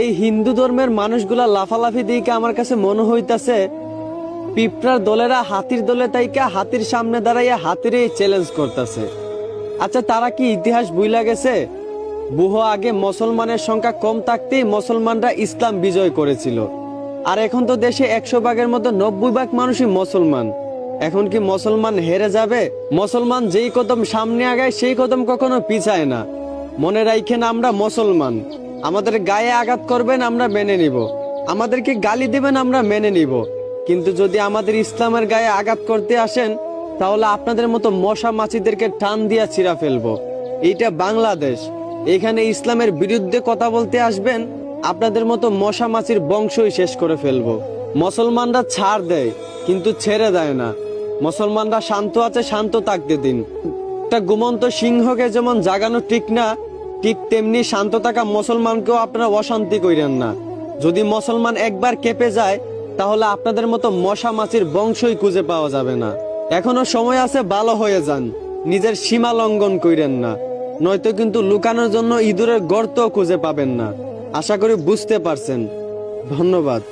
এই হিন্দু ধর্মের মানুষগুলা লাফালাফি দিকে আমার কাছে মনে হইতাছে, পিঁপড়ার দলেরা হাতির দলে তাইকা হাতির সামনে দাঁড়াইয়া হাতিরে চ্যালেঞ্জ করতেছে। আচ্ছা তারা কি ইতিহাস বুইলা গেছে? বহু আগে মুসলমানের সংখ্যা কম থাকতেই মুসলমানরা ইসলাম বিজয় করেছিল। আর এখন তো দেশে একশো ভাগের মতো নব্বই ভাগ মানুষই মুসলমান। এখন কি মুসলমান হেরে যাবে? মুসলমান যেই কদম সামনে আগায় সেই কদম কখনো পিছায় না। মনে রাখেন আমরা মুসলমান। আমাদের গায়ে আঘাত করবেন, আমরা মেনে নিব। আমাদেরকে গালি দেবেন, আমরা মেনে নিব। কিন্তু যদি আমাদের ইসলামের গায়ে আঘাত করতে আসেন, তাহলে আপনাদের মতো মশা মাছিদেরকে টান দিয়া ছিঁড়া ফেলব। এইটা বাংলাদেশ। এখানে ইসলামের বিরুদ্ধে কথা বলতে আসবেন, আপনাদের মতো মশা মাছির বংশই শেষ করে ফেলব। মুসলমানরা ছাড় দেয়, কিন্তু ছেড়ে দেয় না। মুসলমানরা শান্ত আছে, শান্ত থাকতে দিন। একটা ঘুমন্ত সিংহকে যেমন জাগানো ঠিক না ঠিক তেমনি শান্ত থাকা মুসলমানকেও আপনারা অশান্তি কইরেন না। যদি মুসলমান একবার কেঁপে যায়, তাহলে আপনাদের মতো মশা মাছির বংশই খুঁজে পাওয়া যাবে না। এখনও সময় আছে, ভালো হয়ে যান। নিজের সীমা লঙ্ঘন কইরেন না। নয়তো কিন্তু লুকানোর জন্য ইঁদুরের গর্ত খুঁজে পাবেন না। আশা করি বুঝতে পারছেন। ধন্যবাদ।